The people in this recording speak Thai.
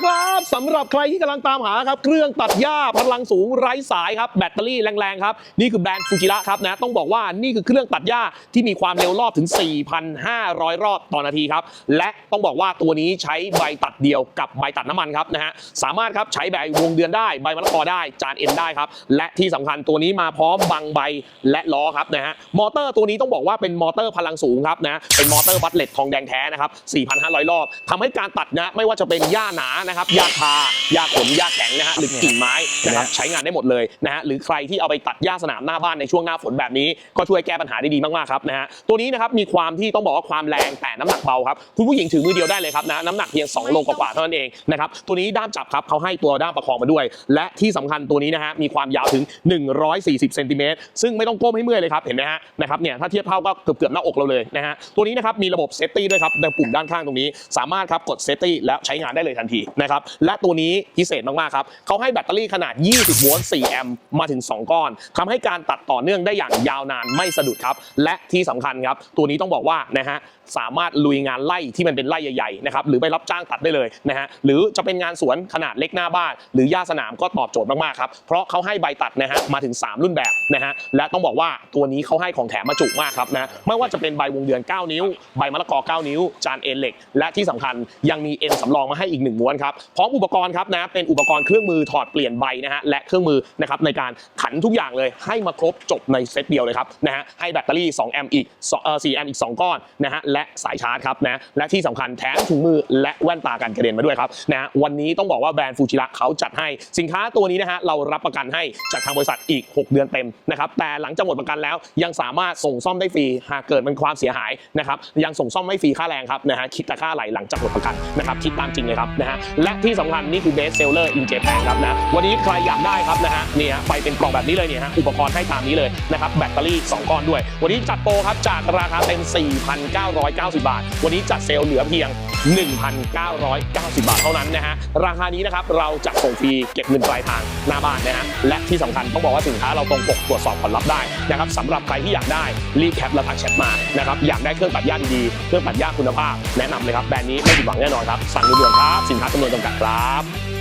bye. ครับสำหรับใครที่กำลังตามหาครับ เครื่องตัดหญ้าพลังสูงไร้สายครับ แบตเตอรี่แรงๆครับ นี่คือแบรนด์ฟูจิระครับนะต้องบอกว่านี่คือเครื่องตัดหญ้าที่มีความเร็วรอบถึง 4,500 รอบต่อนาทีครับ และต้องบอกว่าตัวนี้ใช้ใบตัดเดียวกับใบตัดน้ำมันครับนะฮะสามารถครับใช้แบบวงเดือนได้ใบมะละกอได้จานเอ็นได้ครับและที่สำคัญตัวนี้มาพร้อมบังใบและล้อครับนะฮะมอเตอร์ตัวนี้ต้องบอกว่าเป็นมอเตอร์พลังสูงครับนะเป็นมอเตอร์บัตเลตทองแดงแท้นะครับ4,500 รอบทำให้การตัดนะไม่ว่าจะเป็นหญ้าหนานะครับหญ้าาหญ้าขนหญ้าแข็งนะฮะหรือกิ่งไม้นะครับใช้งานได้หมดเลยนะฮะหรือใครที่เอาไปตัดหญ้าสนามหน้าบ้านในช่วงหน้าฝนแบบนี้ ก็ช่วยแก้ปัญหาได้ดีมากๆครับนะฮะตัวนี้นะครับมีความที่ต้องบอกว่าความแรงแต่น้ำหนักเบาครับคุณผู้หญิงถือมือเดียวได้เลยครับนะน้ำหนักเพียง2โลกว่าๆเท่านั้นเองนะครับตัวนี้ด้ามจับครับเขาให้ตัวด้ามประคองมาด้วย และที่สำคัญตัวนี้นะฮะมีความยาวถึง 140เซนติเมตรซึ่งไม่ต้องก้มให้เมื่อยเลยครับเห็นไหมฮะนะครับเนี่ยถ้าเทียบเท่าก็เกือบเกือบๆหน้าอกเราเลยนะฮะตัวนี้นะครับมีระบบเซฟตี้ด้วยครับในปุ่มด้านข้างตรงนี้ สามารถครับกดเซฟตี้แล้วใช้งานได้เลยทันทีนะครับและตัวนี้พิเศษมากๆครับเขาให้แบตเตอรี่ขนาด 20 โวลต์ 4 แอมป์มาถึง 2 ก้อนทำให้การตัดต่อเนื่องได้อย่างยาวนานไม่สะดุดครับ และที่สำคัญครับ ตัวนี้ต้องบอกว่านะฮะสามารถลุยงานไล่ที่มันเป็นไล่ใหญ่ๆนะครับหรือไปรับจ้างตัดได้เลยนะฮะหรือจะเป็นงานสวนขนาดเล็กหน้าบ้าน หรือหญ้าสนามก็ตอบโจทย์มากๆครับเพราะเขาให้ใบตัดนะฮะมาถึง 3 รุ่นแบบนะฮะและต้องบอกว่าตัวนี้เขาให้ของแถมมาจุมากครับนะไม่ว่าจะเป็นใบวงเดือน 9 นิ้ว ใบมะละกอ 9 นิ้ว จานเอ็นเหล็ก และที่สำคัญยังมีเอ็นสำรองมาให้อีกหนึ่งม้วนครับพร้อมอุปกรณ์ครับนะเป็นอุปกรณ์เครื่องมือถอดเปลี่ยนใบนะฮะและเครื่องมือนะครับในการขันทุกอย่างเลยให้มาครบจบในเซตเดียวเลยครับนะฮะให้แบตเตอรี่ 2 แอมป์อีก4แอมป์อีก 2 ก้อนนะฮะและสายชาร์จครับนะและที่สำคัญแถมถุงมือและแว่นตากันกระเด็นมาด้วยครับนะฮะวันนี้ต้องบอกว่าแบรนด์ฟูจิระเขาจัดให้สินค้าตัวนี้นะฮะเรารับประกันให้จากทางบริษัทอีก 6 เดือนเต็มนะครับแต่หลังจากหมดประกันแล้วยังสามารถส่งซ่อมได้ฟรีหากเกิดมันความเสียหายนะครับยังส่งซ่อมไม่ฟรีค่าแรงครับนะฮะคิดแต่ค่าไหลหลังจากหมดประกันนะครับคิดตามจริงเลยครับนะฮะและที่สำคัญนี่คือ best seller in Japan ครับนะ วันนี้ใครอยากได้ครับนะฮะเนี่ยไปเป็นกล่องแบบนี้เลยเนี่ยฮะอุปกรณ์ให้ตามนี้เลยนะครับแบตเตอรี่ 2 ก้อนด้วย วันนี้จัดโปรครับจากราคาเต็ม4,990 บาท วันนี้จัดเซลล์เหลือเพียง 1,990 บาทเท่านั้นนะฮะราคานี้นะครับเราจะส่งฟรีเก็บเงินปลายทางหน้าบ้านนะฮะและที่สำคัญต้องบอกว่าสินค้าเราตรงปกตรวจสอบผลลัพธ์ได้นะครับสำหรับใครที่อยากได้รีแคปและทักแชทมานะครับอยากได้เครื่องตัดหญ้าดีๆเครื่องตัดหญ้าคุณภาพแนะนำเลยครับแบรนด์นี้ไม่ผิดหวังแน่นอนครับสั่งด่วนครับสินค้าจำนวนจำกัดครับับ